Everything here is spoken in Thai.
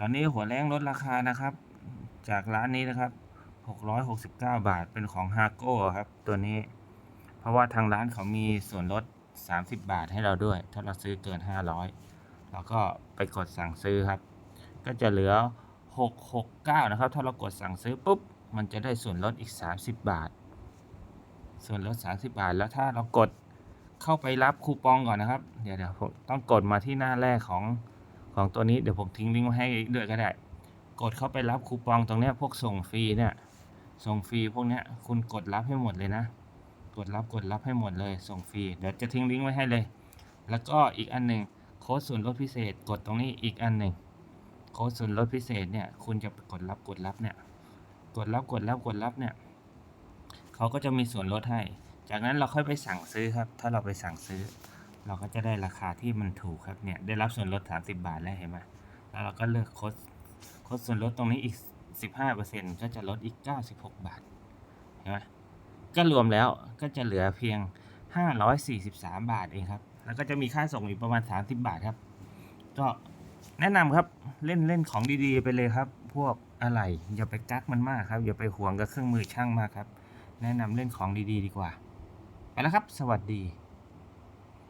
ตอนนี้หัวแรงลดราคานะครับ จากร้านนี้นะครับ 669 บาทเป็นของฮาโก้ครับตัวนี้ เพราะว่าทางร้านเขามีส่วนลด 30 บาทให้เราด้วย ถ้าเราซื้อเกิน 500 เราก็ไปกดสั่งซื้อครับ ก็จะเหลือ 669 นะครับ ถ้าเรากดสั่งซื้อปุ๊บ มันจะได้ส่วนลดอีก 30 บาท ส่วนลด 30 บาท แล้วถ้าเรากดเข้าไปรับคูปองก่อนนะครับ เดี๋ยวเดี๋ยวผมต้องกดมาที่หน้าแรกของ ของตัวนี้เดี๋ยวผมทิ้งลิงก์ไว้ให้ด้วยก็ได้ กดเข้าไปรับคูปองตรงนี้พวกส่งฟรีเนี่ย ส่งฟรีพวกนี้คุณกดรับให้หมดเลยนะ กดรับกดรับให้หมดเลย ส่งฟรี เดี๋ยวจะทิ้งลิงก์ไว้ให้เลย แล้วก็อีกอันหนึ่งโค้ดส่วนลดพิเศษ กดตรงนี้อีกอันหนึ่งโค้ดส่วนลดพิเศษเนี่ยคุณจะกดรับกดรับเนี่ย กดรับกดรับกดรับเนี่ยเขาก็จะมีส่วนลดให้ จากนั้นเราค่อยไปสั่งซื้อครับ ถ้าเราไปสั่งซื้อ เราก็จะได้ราคาที่มันถูกครับเนี่ยได้รับส่วนลด 30 บาทแล้วเห็นไหมแล้วเราก็เลือกโค้ดโค้ดส่วนลดตรงนี้อีก 15%ก็จะลดอีก 96 บาทเห็นไหมก็รวมแล้วก็จะเหลือเพียง 543 บาทเองครับ แล้วก็จะมีค่าส่งอีกประมาณ 30 บาทครับ ก็แนะนำครับเล่นเล่นของดีๆ ไปเลยครับ พวกอะไรอย่าไปกักมันมากครับ อย่าไปห่วงกับเครื่องมือช่างมากครับ แนะนำเล่นของดีๆ ดีกว่า ไปแล้วครับ สวัสดี